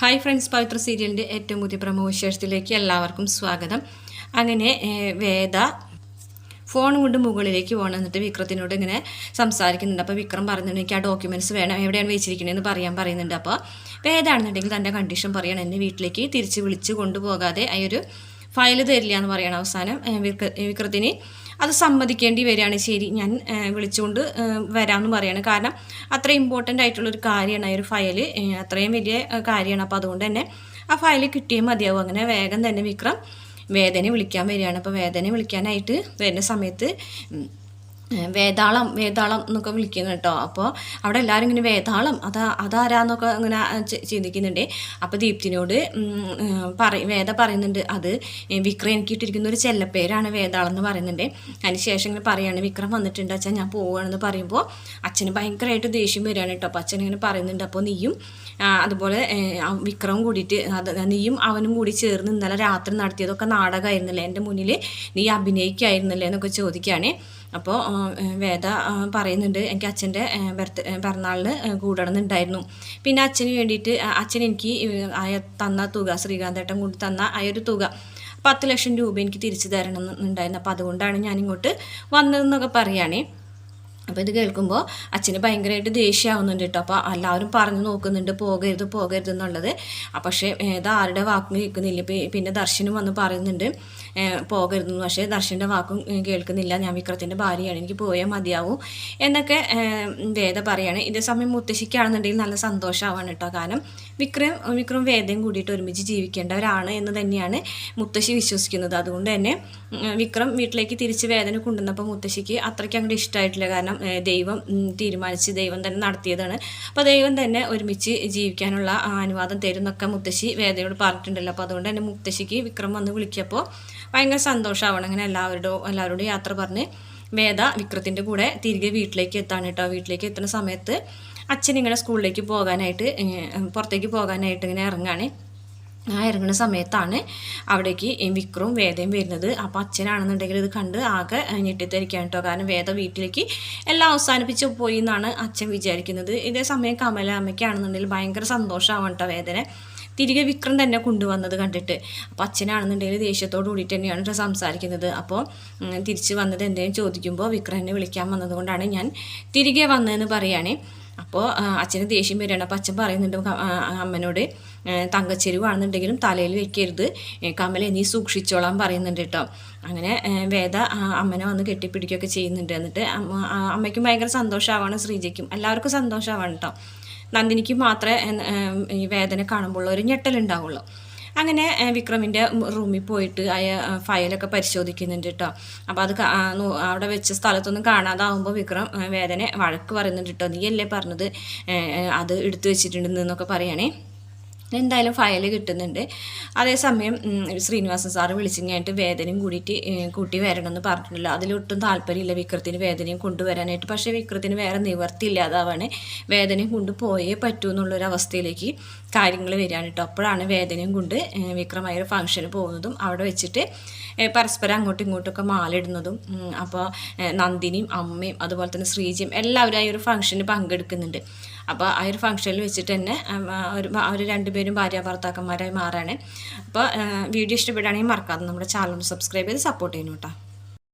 Hi friends പവിത്ര സീരിയലിന്റെ ഏറ്റവും പുതിയ പ്രമോ വിശേഷത്തിലേക്ക് എല്ലാവർക്കും സ്വാഗതം. അങ്ങനെ വേദ ഫോൺ കൊണ്ട് മുകളിലേക്ക് പോകണം എന്നിട്ട് വിക്രത്തിനോട് ഇങ്ങനെ സംസാരിക്കുന്നുണ്ട്. അപ്പോൾ വിക്രം പറയുന്നുണ്ട് എനിക്ക് ആ ഡോക്യുമെന്റ്സ് വേണം. എവിടെയാണ് വെച്ചിരിക്കണതെന്ന് പറയാൻ പറയുന്നുണ്ട്. അപ്പോൾ വേദാണെന്നുണ്ടെങ്കിൽ തന്റെ കണ്ടീഷൻ പറയണം. എന്നെ വീട്ടിലേക്ക് തിരിച്ച് വിളിച്ച് കൊണ്ടുപോകാതെ ആ ഒരു ഫയൽ തരില്ല എന്ന് പറയണം അവസാനം വിക്രത്തിന്. അത് സമ്മതിക്കേണ്ടി വരികയാണ്. ശരി ഞാൻ വിളിച്ചുകൊണ്ട് വരാമെന്ന് പറയാണ്. കാരണം അത്ര ഇമ്പോർട്ടന്റ് ആയിട്ടുള്ളൊരു കാര്യമാണ് ഈ ഒരു ഫയൽ അത്രയും വലിയ കാര്യമാണ്. അപ്പോൾ അതുകൊണ്ട് തന്നെ ആ ഫയൽ കിട്ടിയേ മതിയാവും. അങ്ങനെ വേഗം തന്നെ വിക്രം വേദനെ വിളിക്കാൻ വരികയാണ്. അപ്പോൾ വേദന വിളിക്കാനായിട്ട് വരുന്ന സമയത്ത് വേതാളം വേതാളം എന്നൊക്കെ വിളിക്കുന്നു കേട്ടോ. അപ്പോൾ അവിടെ എല്ലാവരും ഇങ്ങനെ വേതാളം അതാ അതാരാന്നൊക്കെ ഇങ്ങനെ ചിന്തിക്കുന്നുണ്ട്. അപ്പോൾ ദീപ്തിനോട് പറ വേദ പറയുന്നുണ്ട് അത് വിക്രം എനിക്ക് ഇട്ടിരിക്കുന്ന ഒരു ചെല്ലപ്പേരാണ് വേതാളം എന്ന് പറയുന്നുണ്ട്. അതിന് ശേഷം ഇങ്ങനെ പറയുകയാണ് വിക്രം വന്നിട്ടുണ്ട് അച്ഛൻ ഞാൻ പോവുകയാണെന്ന് പറയുമ്പോൾ അച്ഛന് ഭയങ്കരമായിട്ട് ദേഷ്യം വരികയാണ് കേട്ടോ. അപ്പോൾ അച്ഛൻ ഇങ്ങനെ പറയുന്നുണ്ട് അപ്പോൾ നീയും അതുപോലെ വിക്രം കൂടിയിട്ട് അത് നീയും അവനും കൂടി ചേർന്ന് ഇന്നലെ രാത്രി നടത്തിയതൊക്കെ നാടകമായിരുന്നല്ലേ എന്റെ മുന്നിൽ നീ അഭിനയിക്കായിരുന്നല്ലേ? എന്നൊക്കെ ചോദിക്കുകയാണ് അപ്പോൾ വേദ പറയുന്നുണ്ട്. എനിക്ക് അച്ഛന്റെ ബർത്ത് പിറന്നാളിന് കൂടണമെന്നുണ്ടായിരുന്നു. പിന്നെ അച്ഛന് വേണ്ടിയിട്ട് അച്ഛൻ എനിക്ക് ആയ തന്ന തുക ശ്രീകാന്തേട്ടൻ കൊണ്ട് തന്ന ആ ഒരു തുക പത്ത് ലക്ഷം രൂപ എനിക്ക് തിരിച്ചു തരണം എന്നുണ്ടായിരുന്നു അപ്പോൾ അതുകൊണ്ടാണ് ഞാനിങ്ങോട്ട് വന്നതെന്നൊക്കെ പറയുകയാണേ. അപ്പോൾ ഇത് കേൾക്കുമ്പോൾ അച്ഛന് ഭയങ്കരമായിട്ട് ദേഷ്യമാവുന്നുണ്ട് കേട്ടോ. അപ്പോൾ എല്ലാവരും പറഞ്ഞു നോക്കുന്നുണ്ട് പോകരുത് പോകരുത് എന്നുള്ളത്. പക്ഷേ ഇത് ആരുടെ വാക്കും കേൾക്കുന്നില്ല. പിന്നെ ദർശനം വന്ന് പറയുന്നുണ്ട് പോകരുതെന്ന്. പക്ഷേ ദർശന്റെ വാക്കും കേൾക്കുന്നില്ല. ഞാൻ വിക്രത്തിന്റെ ഭാര്യയാണ്. എനിക്ക് പോയാൽ മതിയാവും. എന്നൊക്കെ വേദ പറയാണ്. ഇതേ സമയം മുത്തശ്ശിക്കാണെന്നുണ്ടെങ്കിൽ നല്ല സന്തോഷമാവാണ് കേട്ടോ. കാരണം വിക്രം വിക്രം വേദയും കൂടിയിട്ട് ഒരുമിച്ച് ജീവിക്കേണ്ടവരാണ് എന്ന് തന്നെയാണ് മുത്തശ്ശി വിശ്വസിക്കുന്നത്. അതുകൊണ്ട് തന്നെ വിക്രം വീട്ടിലേക്ക് തിരിച്ച് വേദന കൊണ്ടുവന്നപ്പോൾ മുത്തശ്ശിക്ക് അത്രയ്ക്ക് അങ്ങോട്ട് ഇഷ്ടമായിട്ടില്ല കാരണം ദൈവം തീരുമാനിച്ച് ദൈവം തന്നെ നടത്തിയതാണ്. അപ്പോൾ ദൈവം തന്നെ ഒരുമിച്ച് ജീവിക്കാനുള്ള അനുവാദം തരുന്നൊക്കെ മുത്തശ്ശി വേദനയോട് പറഞ്ഞിട്ടുണ്ടല്ലോ. അപ്പോൾ അതുകൊണ്ട് തന്നെ മുത്തശ്ശിക്ക് വിക്രം വന്ന് വിളിക്കപ്പോൾ ഭയങ്കര സന്തോഷമാവണം അങ്ങനെ എല്ലാവരോടും എല്ലാവരോടും യാത്ര പറഞ്ഞ് വേദ വിക്രത്തിന്റെ കൂടെ തിരികെ വീട്ടിലേക്ക് എത്താണ് കേട്ടോ വീട്ടിലേക്ക് എത്തുന്ന സമയത്ത് അച്ഛൻ ഇങ്ങനെ സ്കൂളിലേക്ക് പോകാനായിട്ട് പുറത്തേക്ക് പോകാനായിട്ട് ഇങ്ങനെ ഇറങ്ങുകയാണ് ആ ഇറങ്ങുന്ന സമയത്താണ് അവിടേക്ക് വിക്രവും വേദയും വരുന്നത്. അപ്പോൾ അച്ഛനാണെന്നുണ്ടെങ്കിൽ ഇത് കണ്ട് ആകെ ഞെട്ടിത്തരിക്കാൻ കേട്ടോ. കാരണം വേദ വീട്ടിലേക്ക് എല്ലാം അവസാനിപ്പിച്ച് പോയി എന്നാണ് അച്ഛൻ വിചാരിക്കുന്നത്. ഇതേ സമയം കമല അമ്മയ്ക്കാണെന്നുണ്ടെങ്കിൽ ഭയങ്കര സന്തോഷമാവണം കേട്ടോ വേദന. തിരികെ വിക്രം തന്നെ കൊണ്ടുവന്നത് കണ്ടിട്ട്. അപ്പോൾ അച്ഛനാണെന്നുണ്ടെങ്കിൽ ദേഷ്യത്തോടു കൂടിയിട്ട് തന്നെയാണ് സംസാരിക്കുന്നത്. അപ്പോൾ തിരിച്ച് വന്നത് എന്തെങ്കിലും ചോദിക്കുമ്പോൾ വിക്രം എന്നെ വിളിക്കാൻ വന്നതുകൊണ്ടാണ് ഞാൻ തിരികെ വന്നതെന്ന് പറയുകയാണേ. അപ്പോൾ അച്ഛന് ദേഷ്യം വരികയാണ്. അപ്പോൾ അച്ഛൻ പറയുന്നുണ്ട് അമ്മനോട് തങ്കച്ചെരുവാണെന്നുണ്ടെങ്കിലും തലയിൽ വെക്കരുത്. കമലെ നീ സൂക്ഷിച്ചോളാൻ പറയുന്നുണ്ട് കേട്ടോ. അങ്ങനെ വേദ അമ്മനെ വന്ന് കെട്ടിപ്പിടിക്കുകയൊക്കെ ചെയ്യുന്നുണ്ട്. എന്നിട്ട് അമ്മയ്ക്കും ഭയങ്കര സന്തോഷമാവാണ് ശ്രീജയ്ക്കും. എല്ലാവർക്കും സന്തോഷമാവാണ് കേട്ടോ. നന്ദിനിക്ക് മാത്രമേ ഈ വേദന കാണുമ്പോൾ ഒരു ഞെട്ടലുണ്ടാവുള്ളൂ. അങ്ങനെ വിക്രമിന്റെ റൂമിൽ പോയിട്ട് അയ ഫയലൊക്കെ പരിശോധിക്കുന്നുണ്ട് കേട്ടോ അപ്പോൾ അത് അവിടെ വെച്ച സ്ഥലത്തൊന്നും കാണാതാവുമ്പോൾ വിക്രം വേദന വഴക്ക് പറയുന്നുണ്ട് കേട്ടോ നീയല്ലേ പറഞ്ഞത്? അത് എടുത്തു വെച്ചിട്ടുണ്ടെന്നൊക്കെ പറയണേ. എന്തായാലും ഫയൽ കിട്ടുന്നുണ്ട്. അതേസമയം ശ്രീനിവാസൻ സാറ് വിളിച്ചിങ്ങായിട്ട് വേദനയും കൂടിയിട്ട് കൂട്ടി വരണമെന്ന് പറഞ്ഞിട്ടില്ല അതിലൊട്ടും താല്പര്യമില്ല വിക്രത്തിന് വേദനയും കൊണ്ടുവരാനായിട്ട്. പക്ഷേ വിക്രത്തിന് വേറെ നിവർത്തിയില്ലാതാവാണ് വേദനയും കൊണ്ട് പോയേ പറ്റൂ എന്നുള്ളൊരവസ്ഥയിലേക്ക് കാര്യങ്ങൾ വരികയാണ് കേട്ടോ അപ്പോഴാണ് വേദനയും കൊണ്ട് വിക്രമായ ഒരു ഫംഗ്ഷന് പോകുന്നതും അവിടെ വെച്ചിട്ട് പരസ്പരം അങ്ങോട്ടും ഇങ്ങോട്ടൊക്കെ മാലിടുന്നതും അപ്പോൾ നന്ദിനിയും അമ്മയും അതുപോലെ തന്നെ ശ്രീജിയും എല്ലാവരും ആ ഒരു ഫംഗ്ഷന് പങ്കെടുക്കുന്നുണ്ട്. അപ്പോൾ ആ ഒരു ഫംഗ്ഷനിൽ വെച്ചിട്ട് തന്നെ ഒരു അവർ രണ്ടുപേരും ഭാര്യ ഭർത്താക്കന്മാരായി മാറാണ്. അപ്പോൾ വീഡിയോ ഇഷ്ടപ്പെടുകയാണെങ്കിൽ മറക്കാതെ നമ്മുടെ ചാനൽ സബ്സ്ക്രൈബ് ചെയ്ത് സപ്പോർട്ട് ചെയ്യണം കേട്ടോ.